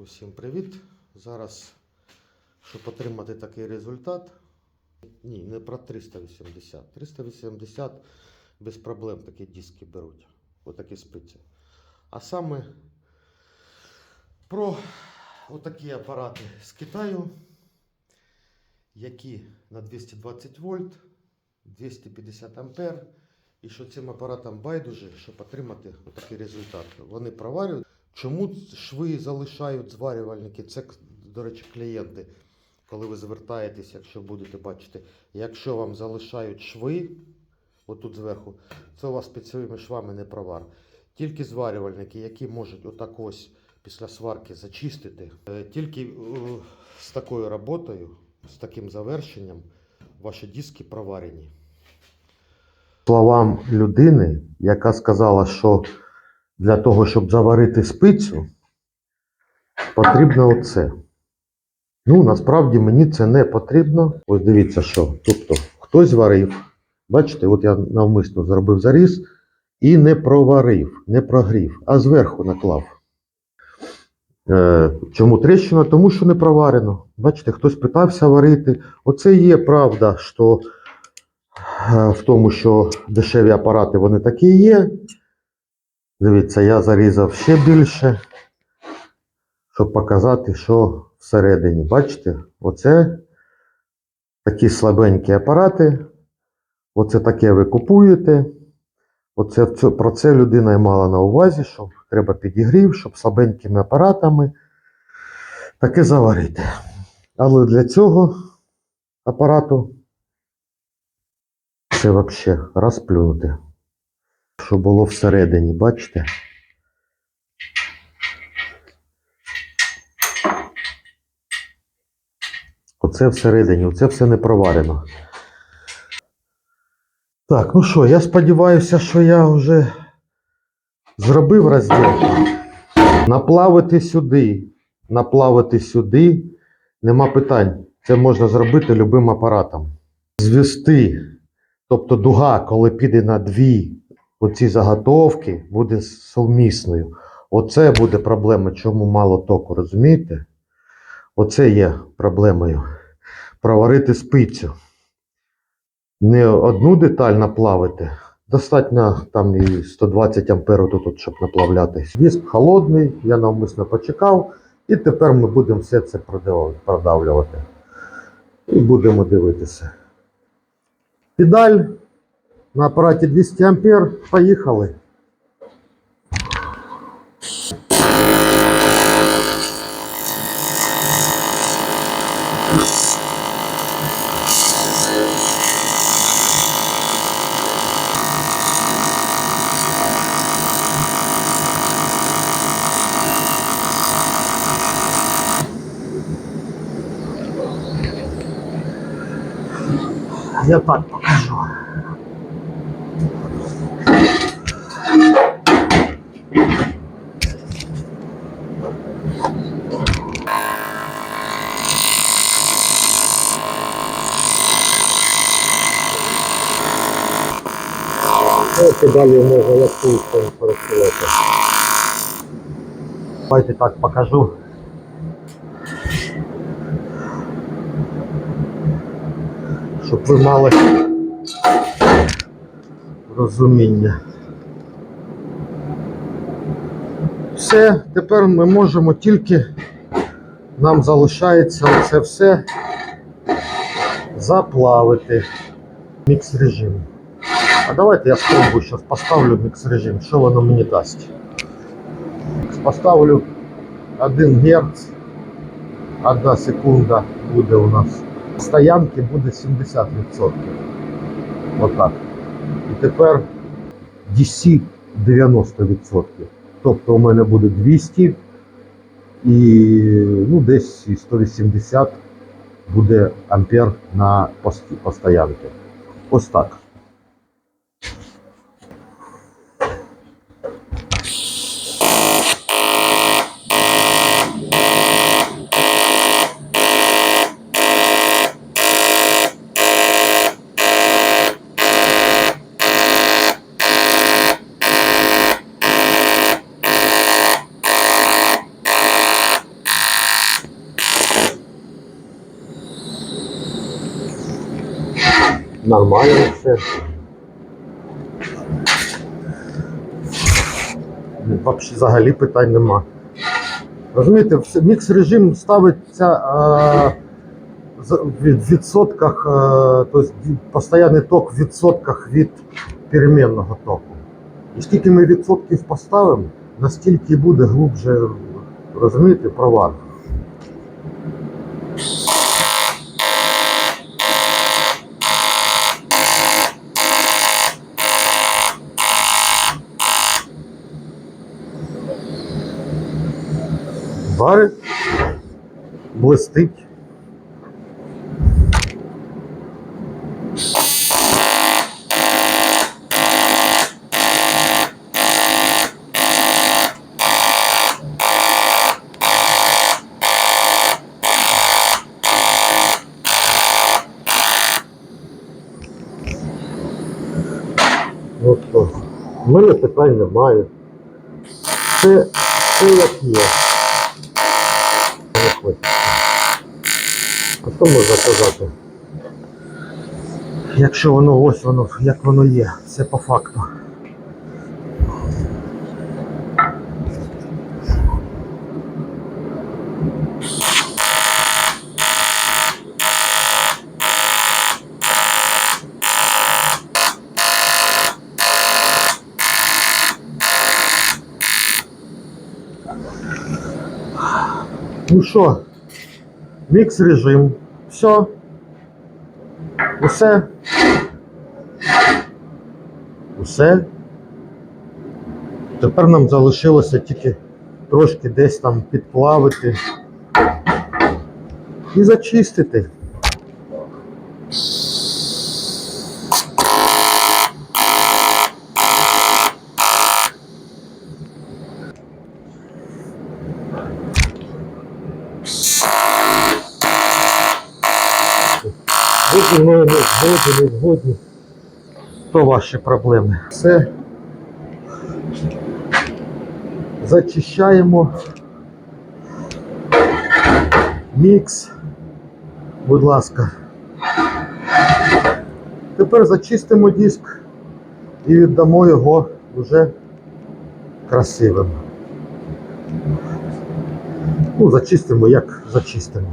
Усім привіт! Зараз, щоб отримати такий результат, ні, не про 380. 380 без проблем такі диски беруть. Отакі спиці. А саме про отакі апарати з Китаю, які на 220 вольт, 250 ампер. І що цим апаратам байдуже, щоб отримати такий результат. Вони проварюють. Чому шви залишають зварювальники? Це, до речі, клієнти. Коли ви звертаєтесь, якщо будете бачити, якщо вам залишають шви, отут зверху, це у вас під своїми швами не провар. Тільки зварювальники, які можуть отак ось після сварки зачистити, е, тільки е, з такою роботою, з таким завершенням, ваші диски проварені. Словам людини, яка сказала, що для того, щоб заварити спицю, потрібно оце. Ну, насправді мені це не потрібно. Ось дивіться, що. Тобто, хтось варив. Бачите, от я навмисно зробив заріз і не проварив, не прогрів, а зверху наклав. Е, чому тріщина? Тому що не проварено. Бачите, хтось питався варити. Оце є правда, що е, в тому, що дешеві апарати вони такі є. Дивіться, я зарізав ще більше, щоб показати, що всередині. Бачите, оце такі слабенькі апарати. Оце таке ви купуєте. Оце, про це людина і мала на увазі, що треба підігрів, щоб слабенькими апаратами таке заварити. Але для цього апарату це взагалі розплюнути що було всередині, бачите? Оце всередині, оце все не проварено. Так, ну що, я сподіваюся, що я вже зробив розділку. Наплавити сюди, наплавити сюди, нема питань. Це можна зробити любим апаратом. Звести, тобто дуга, коли піде на дві оці заготовки буде сумісною. Оце буде проблема, чому мало току, розумієте? Оце є проблемою. Проварити спицю. Не одну деталь наплавити. Достатньо там і 120 ампер тут, щоб наплавляти. Диск холодний, я навмисно почекав. І тепер ми будемо все це продавлювати. І будемо дивитися. Педаль на апараті 200 ампер. Поїхали. Я так покажу. Далі можна лапкою пересилати. Давайте так покажу. Щоб ви мали розуміння. Все, тепер ми можемо тільки, нам залишається це все заплавити мікс режим. А давайте я спробую зараз поставлю мікс режим, що воно мені дасть. Поставлю 1 Гц, 1 секунда буде у нас. Стоянки буде 70%. Отак. І тепер DC 90%. Тобто у мене буде 200 і ну, десь і 180 буде ампер на пост- постоянки. Ось так. Нормально все. Вообще, взагалі питань нема. Розумієте, мікс режим ставиться е, в відсотках, тобто постійний ток в відсотках від перемінного току. І скільки ми відсотків поставимо, настільки буде глубже, розумієте, провар. Варить, блистить. Ну що, в мене питань немає. Все, все як є. Не хочеться. Що можна казати? Якщо воно ось воно, як воно є, все по факту. Ну що, мікс режим. Все. Усе. Усе. Тепер нам залишилося тільки трошки десь там підплавити і зачистити. Ви зі не згодні, не згодні. То ваші проблеми. Все. Зачищаємо. Мікс. Будь ласка. Тепер зачистимо диск і віддамо його вже красивим. Ну, зачистимо, як зачистимо.